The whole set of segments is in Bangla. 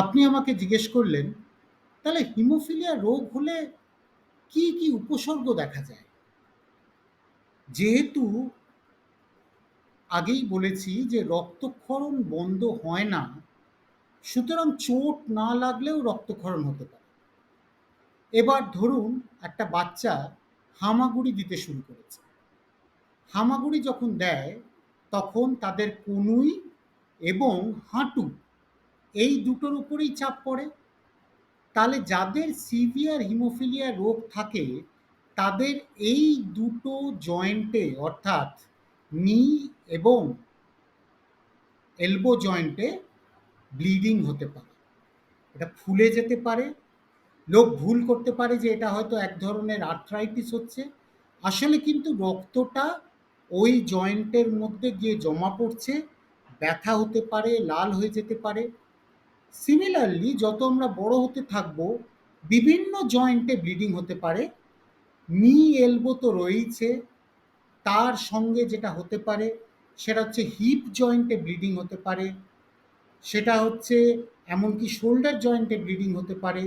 আপনি আমাকে জিজ্ঞেস করলেন, তাহলে হিমোফিলিয়া রোগ হলে কি, কি উপসর্গ দেখা যায়? যেহেতু আগেই বলেছি যে রক্তক্ষরণ বন্ধ হয় না, সুতরাং চোট না লাগলেও রক্তক্ষরণ হতে পারে। এবার ধরুন একটা বাচ্চা হামাগুড়ি দিতে শুরু করেছে। হামাগুড়ি যখন দেয়, তখন তাদের কনুই এবং হাঁটু এই দুটোর উপরেই চাপ পড়ে। তাহলে যাদের সিভিয়ার হিমোফিলিয়া রোগ থাকে, তাদের এই দুটো জয়েন্টে অর্থাৎ নি এবং এলবো জয়েন্টে ব্লিডিং হতে পারে। এটা ফুলে যেতে পারে। লোক ভুল করতে পারে যে এটা হয়তো এক ধরনের আর্থ্রাইটিস হচ্ছে। আসলে কিন্তু রক্তটা ওই জয়েন্টের মধ্যে গিয়ে জমা পড়ছে, ব্যথা হতে পারে, লাল হয়ে যেতে পারে। সিমিলারলি যত আমরা বড় হতে থাকব, বিভিন্ন জয়েন্টে ব্লিডিং হতে পারে। নি এলবো তো রয়েইছে। তার সঙ্গে যেটা হতে পারে সেটা হচ্ছে হিপ জয়েন্টে ব্লিডিং হতে পারে। সেটা হচ্ছে এমনকি শোল্ডার জয়েন্টে ব্লিডিং হতে পারে।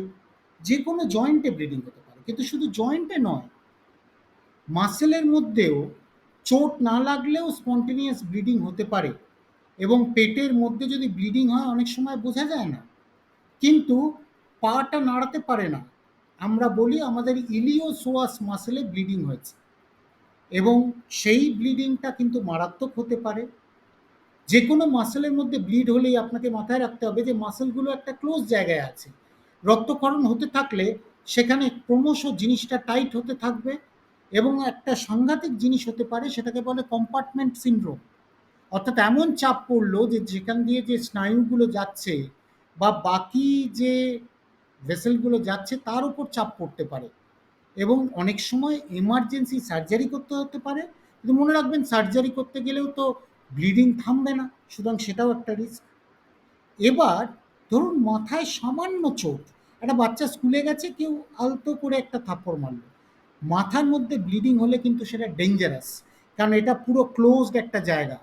যে কোনো জয়েন্টে ব্লিডিং হতে পারে। কিন্তু শুধু জয়েন্টে নয়, মাসেলের মধ্যেও চোট না লাগলেও স্পন্টেনিয়াস ব্লিডিং হতে পারে এবং পেটের মধ্যে যদি ব্লিডিং হয়, অনেক সময় বোঝা যায় না। কিন্তু পাটা নাড়াতে পারে না। আমরা বলি আমাদের ইলিওসোয়াস মাসেলে ব্লিডিং হয়েছে এবং সেই ব্লিডিংটা কিন্তু মারাত্মক হতে পারে। যে কোনো মাসেলের মধ্যে ব্লিড হলেই আপনাকে মাথায় রাখতে হবে যে মাসেলগুলো একটা ক্লোজ জায়গায় আছে। রক্তক্ষরণ হতে থাকলে সেখানে ক্রমশ জিনিসটা টাইট হতে থাকবে এবং একটা সাংঘাতিক জিনিস হতে পারে, সেটাকে বলে কম্পার্টমেন্ট সিনড্রোম। অর্থাৎ এমন চাপ পড়ল যে যেখান দিয়ে যে স্নায়ুগুলো যাচ্ছে বা বাকি যে ভেসেলগুলো যাচ্ছে তার উপর চাপ পড়তে পারে এবং অনেক সময় এমার্জেন্সি সার্জারি করতে হতে পারে। কিন্তু মনে রাখবেন সার্জারি করতে গেলেও তো ব্লিডিং থামবে না। সুতরাং সেটাও একটা রিস্ক। এবার ধরুন মাথায় সামান্য চোট। একটা বাচ্চা স্কুলে গেছে, কেউ আলতো করে একটা থাপ্পড় মারল। মাথার মধ্যে ব্লিডিং হলে কিন্তু সেটা ডেঞ্জারাস। কারণ এটা পুরো ক্লোজড একটা জায়গা।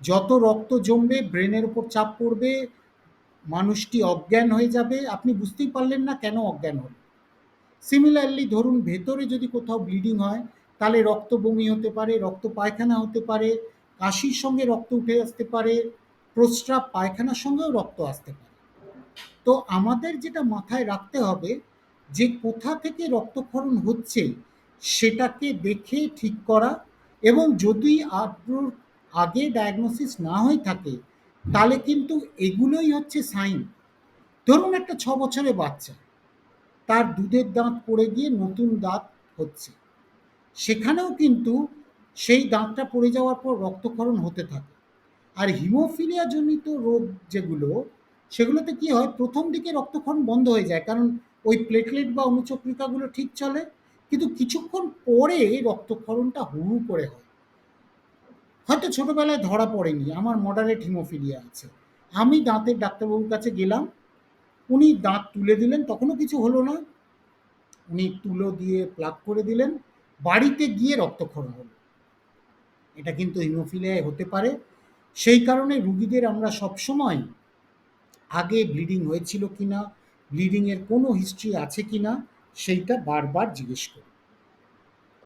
যত রক্ত জমবে, ব্রেনের উপর চাপ পড়বে, মানুষটি অজ্ঞান হয়ে যাবে। আপনি বুঝতেই পারলেন না কেন অজ্ঞান হলো। সিমিলারলি ধরুন ভেতরে যদি কোথাও ব্লিডিং হয়, তাহলে রক্ত বমি হতে পারে, রক্ত পায়খানা হতে পারে, কাশির সঙ্গে রক্ত উঠে আসতে পারে, প্রস্রাব পায়খানার সঙ্গেও রক্ত আসতে পারে। তো আমাদের যেটা মাথায় রাখতে হবে যে কোথা থেকে রক্তক্ষরণ হচ্ছে সেটাকে দেখে ঠিক করা এবং যদি আদ্রর আগে ডায়াগনোসিস না হয়ে থাকে, তাহলে কিন্তু এগুলোই হচ্ছে সাইন। ধরুন একটা ছ বছরের বাচ্চা, তার দুধের দাঁত পড়ে গিয়ে নতুন দাঁত হচ্ছে। সেখানেও কিন্তু সেই দাঁতটা পড়ে যাওয়ার পর রক্তক্ষরণ হতে থাকে। আর হিমোফিলিয়া জনিত রোগ যেগুলো, সেগুলোতে কি হয় প্রথম দিকে রক্তক্ষরণ বন্ধ হয়ে যায়। কারণ ওই প্লেটলেট বা অনুচক্রিকাগুলো ঠিক চলে। কিন্তু কিছুক্ষণ পরে রক্তক্ষরণটা হু, হু করে হয়। হয়তো ছোটবেলায় ধরা পড়েনি। আমার মডারেট হিমোফিলিয়া আছে। আমি দাঁতের ডাক্তারবাবুর কাছে গেলাম। উনি দাঁত তুলে দিলেন, তখনও কিছু হলো না। উনি তুলো দিয়ে প্লাগ করে দিলেন। বাড়িতে গিয়ে রক্তক্ষরণ হলো। এটা কিন্তু হিমোফিলিয়ায় হতে পারে। সেই কারণে রুগীদের আমরা সবসময় আগে ব্লিডিং হয়েছিল কিনা, ব্লিডিংয়ের কোনো হিস্ট্রি আছে কিনা সেইটা বারবার জিজ্ঞেস করি।